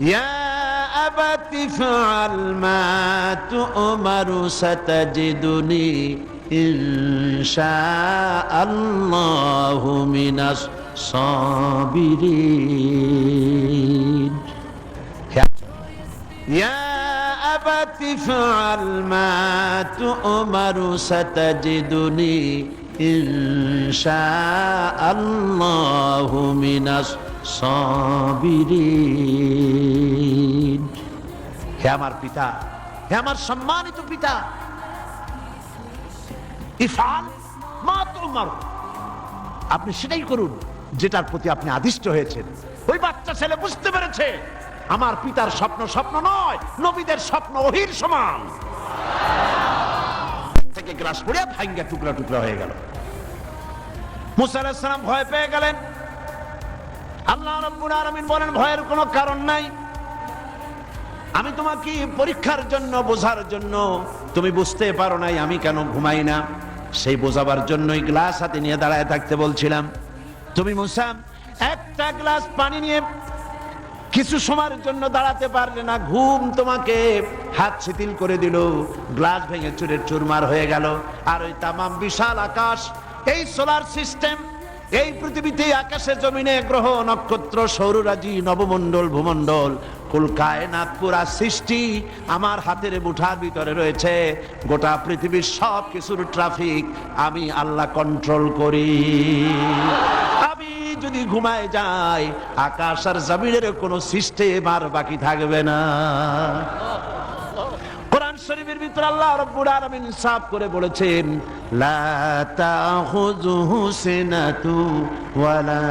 يا أبت افعل ما تؤمر ستجدني إن شاء الله من الصابرين يا أبت افعل ما تؤمر ستجدني إن شاء الله من الصابرين হে আমার পিতা, হে আমার সম্মানিত পিতা। তোমার আপনি সেটাই করুন যেটার প্রতি আপনি আদিষ্ট হয়েছেন। ওই বাচ্চা ছেলে বুঝতে পেরেছে, আমার পিতার স্বপ্ন স্বপ্ন নয়, নবীদের স্বপ্ন ওহির সমান। থেকে গ্রাস পড়িয়া ভাঙ্গা টুকরা টুকরা হয়ে গেল। মুসা ভয় পেয়ে গেলেন। আল্লাহ রাব্বুল আলামিন বলেন, ভয়ের কোনো কারণ নাই। আমি তোমাকে পরীক্ষার জন্য, বোঝার জন্য, তুমি বুঝতে পারো নাই আমি কেন ঘুমাই না। সেই বোঝাবার জন্যই গ্লাস হাতে নিয়ে দাঁড়ায় থাকতে বলছিলাম। তুমি মুসা, একটা গ্লাস পানি নিয়ে কিছু সময়ের জন্য দাঁড়াতে পারলে না, ঘুম তোমাকে হাত শিথিল করে দিল। গ্লাস ভেঙে চুরের চুরমার হয়ে গেল। আর ওই তামাম বিশাল আকাশ, এই সোলার সিস্টেম এই পৃথিবীতে আকাশে জমিনে গ্রহ, নক্ষত্র, সৌররাজি, নবমণ্ডল, ভূমণ্ডল, কুল কায়নাত সৃষ্টি আমার হাতের মুঠার ভিতরে রয়েছে। গোটা পৃথিবীর সব কিছুর ট্রাফিক আমি আল্লাহ কন্ট্রোল করি। আমি যদি ঘুমায় যাই, আকাশ আর জমিনের কোনো সিস্টেম আর বাকি থাকবে না। শরীফের ভিতরে আল্লাহ রব্বুল আলামিন সাফ করে বলেছেন, লা তাখুযুহু সিনাতু ওয়ালা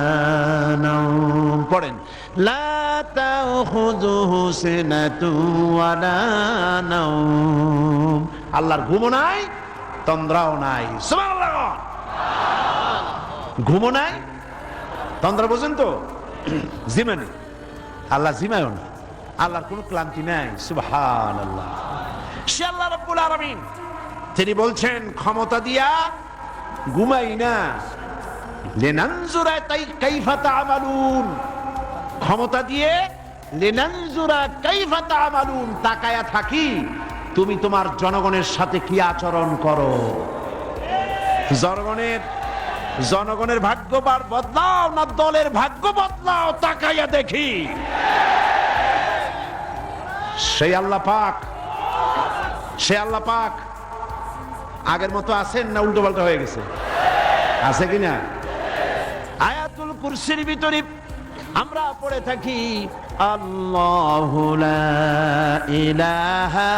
নাওম। পড়েন, লা তাখুযুহু সিনাতু ওয়ালা নাওম। আল্লাহর ঘুমও নাই, তন্দ্রাও নাই। সুবহানাল্লাহ! ঘুমও নাই, তন্দ্রা বোঝেন তো? জিমানি আল্লাহ জিমায়ও না। আল্লাহর কোনো ক্লান্তি নাই। সুবহান আল্লাহ সে আল্লাহ রব্বুল আলামিন। তিনি বলছেন, ক্ষমতা দিয়া ঘুমাই না। লেনানজুরা তাই কাইফা তামালুন। ক্ষমতা দিয়ে লেনানজুরা কাইফা তামালুন তাকায়া থাকি, তুমি তোমার জনগণের সাথে কি আচরণ করো? জনগণের জনগণের ভাগ্য বার বদলাও, না দলের ভাগ্য বদলাও তাকাইয়া দেখি। সেই আল্লাহ পাক সে আল্লাহ পাক আগের মতো আছেন না উল্টো পাল্টা হয়ে গেছে? আছে কিনা? আয়াতুল কুরসির ভিতরে আমরা পড়ে থাকি, আল্লাহু ইলাহা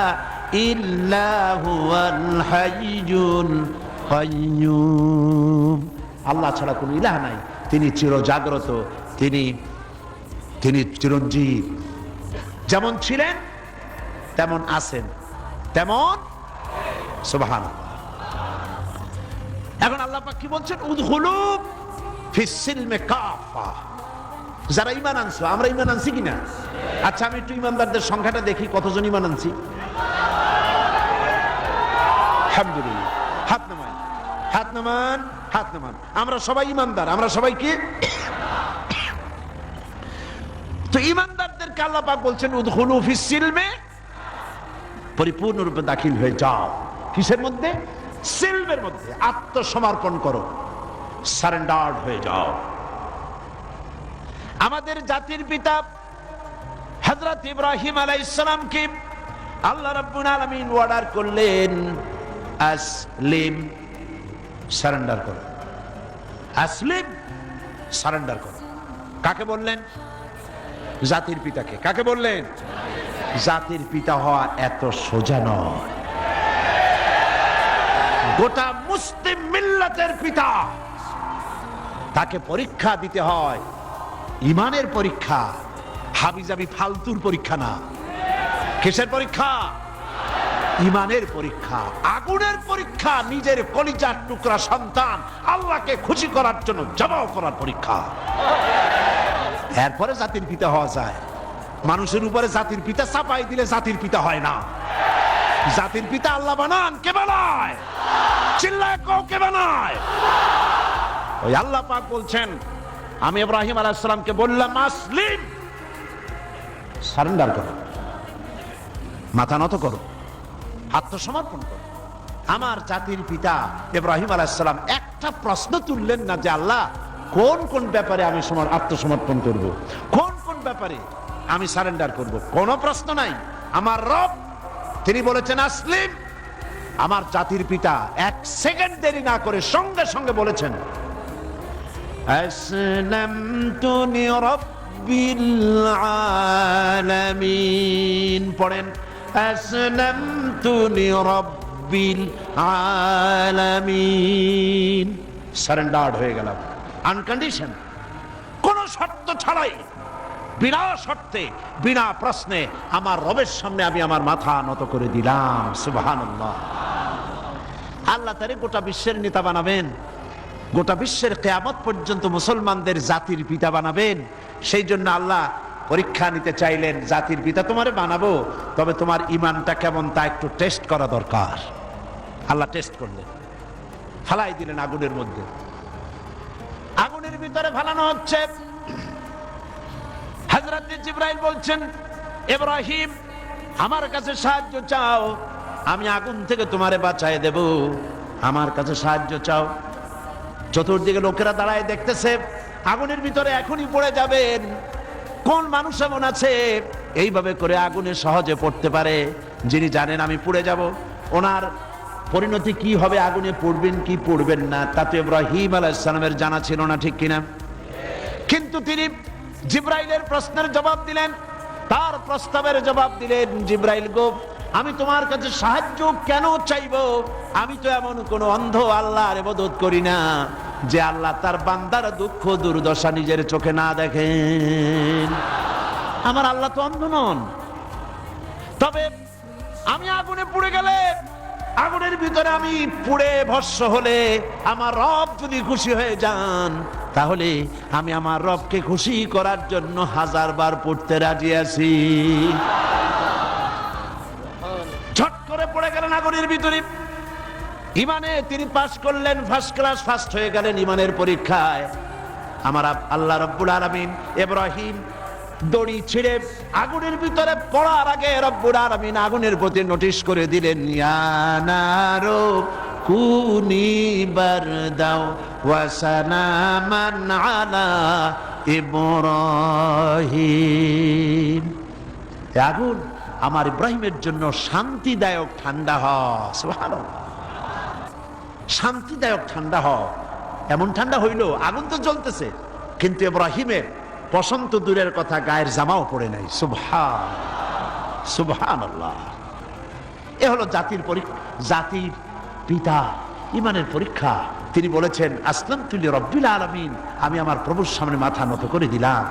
আল্লাহ ছাড়া কোনো ইলাহ নাই। তিনি চিরজাগ্রত, তিনি তিনি চিরঞ্জীব। যেমন ছিলেন, তেমন আছেন। তেমন সুবহান এখন আল্লাহ পাক কি বলছেন? উদহুলু ফিসিলমে কাফা। যারা ইমান আনছো, আমরা ইমান আনছি কিনা? আচ্ছা আমি একটু ইমানদারদের সংখ্যাটা দেখি, কতজন ইমান আনছি? আলহামদুলিল্লাহ। হাত নামান হাত নামান হাত নামান। আমরা সবাই ইমানদার আমরা সবাই কি? তো ইমানদারদেরকে আল্লাহ পাক বলছেন উদহুলু ফিসিলমে পরিপূর্ণরূপে দাখিল হয়ে যাও। কিসের মধ্যে? সিলভের মধ্যে। আত্মসমর্পণ করো। সারেন্ডার্ড হয়ে যাও। আমাদের জাতির পিতা হযরত ইব্রাহিম আলাইহিস সালামকে আল্লাহ রাব্বুল আলামিন অর্ডার করলেন, আসলিম, সারেন্ডার করো। আসলিম, সারেন্ডার করো। কাকে বললেন? জাতির পিতাকে। কাকে বললেন? জাতির পিতা হওয়া এত সোজা নয়। গোটা মুসলিম মিল্লাতের পিতা, তাকে পরীক্ষা দিতে হয়। ইমানের পরীক্ষা হাবিজাবি ফালতুর পরীক্ষা না। কিসের পরীক্ষা? ইমানের পরীক্ষা, আগুনের পরীক্ষা, নিজের কলিজার টুকরা সন্তান, আল্লাহকে খুশি করার জন্য জবাব করার পরীক্ষা। এরপরে জাতির পিতা হওয়া যায়। মানুষের উপরে জাতির পিতা চাপাই দিলে জাতির পিতা হয় না। জাতির পিতা আল্লাহ বানান, কে বানায়? চিল্লায় কও, কে বানায়? ওই আল্লাহ পাক বলছেন, আমি ইব্রাহিম আলাইহিস সালামকে বললাম আসলিম সারেন্ডার করো। মাথা নত করো। আত্মসমর্পণ করো। আমার জাতির পিতা ইব্রাহিম আলাইসালাম একটা প্রশ্ন তুললেন না যে, আল্লাহ, কোন কোন ব্যাপারে আমি সমর আত্মসমর্পণ করব। কোন কোন ব্যাপারে? আমি সারেন্ডার করব। কোনো প্রশ্ন নাই। আমার রব, তিনি বলেছেন, আসলিম। আমার জাতির পিতা এক সেকেন্ড দেরি না করে সঙ্গে সঙ্গে বলেছেন পড়েন সারেন্ডার্ড হয়ে গেলাম। আনকন্ডিশন কোন শর্ত ছাড়াই বিনা শর্তে, বিনা প্রশ্নে আমার রবের সামনে আমি আমার মাথা নত করে দিলাম। সুবহানাল্লাহ। আল্লাহ তারে গোটা বিশ্বের নেতা বানাবেন। গোটা বিশ্বের কেয়ামত পর্যন্ত মুসলমানদের জাতির পিতা বানাবেন। সেই জন্য আল্লাহ পরীক্ষা নিতে চাইলেন, জাতির পিতা তোমারে বানাবো, তবে তোমার ইমানটা কেমন তা একটু টেস্ট করা দরকার। আল্লাহ টেস্ট করলেন। ফালাই দিলেন আগুনের মধ্যে। আগুনের ভিতরে ফালানো হচ্ছে। হজরত জিব্রাইল বলছেন, ইব্রাহিম, আমার কাছে সাহায্য চাও, আমি আগুন থেকে তোমারে বাঁচায় দেব। আমার কাছে সাহায্য চাও। চতুর্দিকে লোকেরা দাঁড়ায় দেখতেছে, আগুনের ভিতরে এখনই পড়ে যাবেন। কোন মানুষ এমন আছে? এইভাবে করে আগুনে সহজে পড়তে পারে। যিনি জানেন আমি পুড়ে যাব। ওনার পরিণতি কি হবে? আগুনে পড়বেন কি পড়বেন না? তাতে ইব্রাহিম আলাইসালামের জানা ছিল না, ঠিক কিনা? কিন্তু তিনি জিব্রাইলের প্রশ্নের জবাব দিলেন। তার প্রস্তাবের জবাব দিলেন, জিব্রাইল গো, আমি তোমার কাছে সাহায্য কেন চাইব? আমি তো এমন কোন অন্ধ আল্লাহর ইবাদত করি না, যে আল্লাহ তার বান্দার দুঃখ দুর্দশা নিজের চোখে না দেখেন। আমার আল্লাহ তো অন্ধ নন। তবে আমি আগুনে পুড়ে গেলে, আগুনের ভিতরে আমি পুড়ে ভস্য হলে আমার রব যদি খুশি হয়ে যান তাহলে আমি আমার রবকে খুশি করার জন্য হাজার বার পড়তে রাজি আছি। ঝট করে পড়ে গেলেন আগুনের ভিতরে। ইমানে তিনি পাশ করলেন ফার্স্ট ক্লাস ফার্স্ট হয়ে গেলেন ইমানের পরীক্ষায়। আমার আল্লাহ রব্বুল আলামিন ইব্রাহিম দড়ি ছিঁড়ে আগুনের ভিতরে পড়ার আগে রব্বুল আলামিন আগুনের প্রতি নোটিশ করে দিলেন ইয়ানারো কুনি বারদাও ওয়াসানামান আলা ইব্রাহিম। আগুন আমার ইব্রাহিমের জন্য শান্তিদায়ক ঠান্ডা সুবহানাল্লাহ। শান্তিদায়ক ঠান্ডা হয় এমন ঠান্ডা হইল, আগুন তো জ্বলতেছে, কিন্তু ইব্রাহিমের বসন্ত দূরের কথা গায়ের জামাও পড়ে নাই, সুবহান সুবহান আল্লাহ এ হলো জাতির পরীক্ষা জাতির পিতা, ইমানের পরীক্ষা। তিনি বলেছেন আসলাম তুলি রব্বিল আলমিন। আমি আমার প্রভুর সামনে মাথা নত করে দিলাম।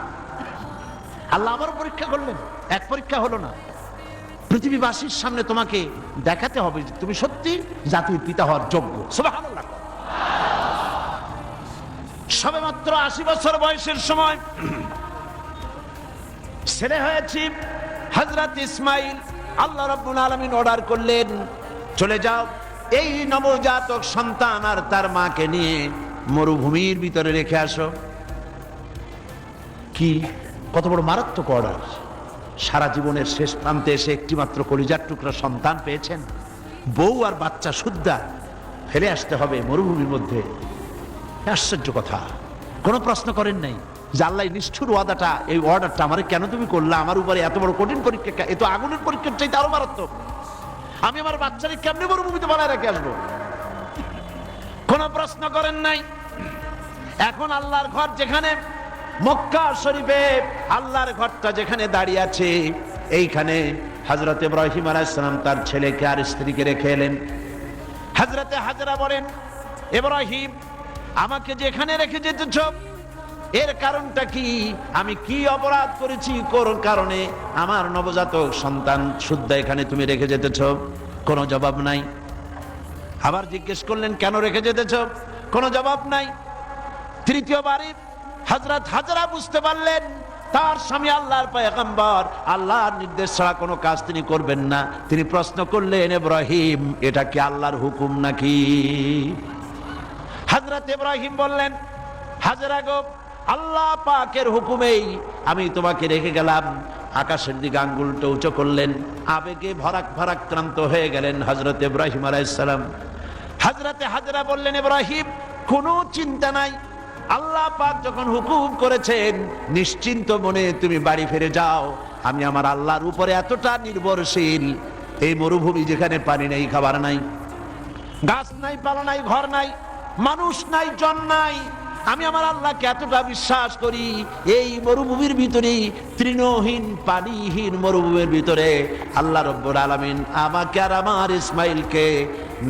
আল্লাহ আবার পরীক্ষা করলেন। এক পরীক্ষা হলো না। পৃথিবীবাসীর সামনে তোমাকে দেখাতে হবে যে তুমি সত্যি জাতির পিতা হওয়ার যোগ্য। সবে মাত্র আশি বছর বয়সের সময় ছেলে হয়েছি হজরত ইসমাইল। আল্লাহ রাব্বুল আলামিন অর্ডার করলেন, চলে যাও। এই নবজাতক সন্তান আর তার মাকে নিয়ে মরুভূমির ভিতরে রেখে আসো। কি? কত বড় মারাত্মক অর্ডার সারা জীবনের শেষ প্রান্তে এসে একটি মাত্র কলিজার টুকরা সন্তান পেয়েছেন। বউ আর বাচ্চা সুদ্ধা, ফেলে আসতে হবে মরুভূমির মধ্যে। আশ্চর্য কথা। কোনো প্রশ্ন করেন নাই এই নিষ্ঠুর ওয়াদাটা, এই অর্ডারটা আমার কেন তুমি করলা? আমার উপরে এত বড় কঠিন পরীক্ষা কে- এ তো আগুনের পরীক্ষার চাইতে আরও মারাত্মক। আমি আমার বাচ্চাকে কেমনি মরুভূমিতে বানায় রেখে আসব? কোনো প্রশ্ন করেন নাই? এখন আল্লাহর ঘর যেখানে, মক্কা শরীফে আল্লাহর ঘরটা যেখানে দাঁড়িয়ে আছে, এইখানে হজরত ইব্রাহিম আলাইসালাম তার ছেলেকে আর স্ত্রীকে রেখে এলেন। হজরতে হাজরা বলেন, ইব্রাহিম, আমাকে যেখানে রেখে যেতেছ এর কারণটা কি? আমি কি অপরাধ করেছি? কোন কারণে? আমার নবজাতক সন্তান শুদ্ধ এখানে তুমি রেখে যেতেছ। কোনো জবাব নাই। আবার জিজ্ঞেস করলেন, কেন রেখে যেতেছ? কোনো জবাব নাই। তৃতীয়বারে হজরত হাজরা বুঝতে পারলেন, তার স্বামী আল্লাহর পয়গম্বর, আল্লাহর নির্দেশ ছাড়া কোনো কাজ তিনি করবেন না। তিনি প্রশ্ন করলেন, ইব্রাহিম, এটা কি আল্লাহর হুকুম নাকি? হজরত ইব্রাহিম বললেন, হাজরা গো আল্লাহ পাকের হুকুমেই আমি তোমাকে রেখে গেলাম। আকাশের দিকে আঙ্গুলটা উঁচু করলেন। আবেগে ভরাক ভরাক্রান্ত হয়ে গেলেন হজরত ইব্রাহিম আলাইসালাম হাজরাতে হাজরা বললেন, ইব্রাহিম, কোনো চিন্তা নাই। আল্লাহ পাক যখন হুকুম করেছেন, নিশ্চিন্ত মনে তুমি বাড়ি ফিরে যাও। আমি আমার আল্লাহর উপরে এতটা নির্ভরশীল। এই মরুভূমি যেখানে পানি নেই, খাবার নাই। গাছ নাই, পালা নাই, ঘর নাই। মানুষ নাই, জন নাই। আমি আমার আল্লাহকে এতটা বিশ্বাস করি, এই মরুভূমির ভিতরে, তৃণহীন, পানিহীন মরুভূমির ভিতরে, আল্লাহ রব্বুর আলমিন আমাকে আর আমার ইসমাইলকে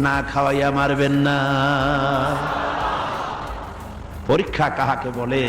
না খাওয়াইয়া মারবেন না। পরীক্ষা কাহাকে বলে?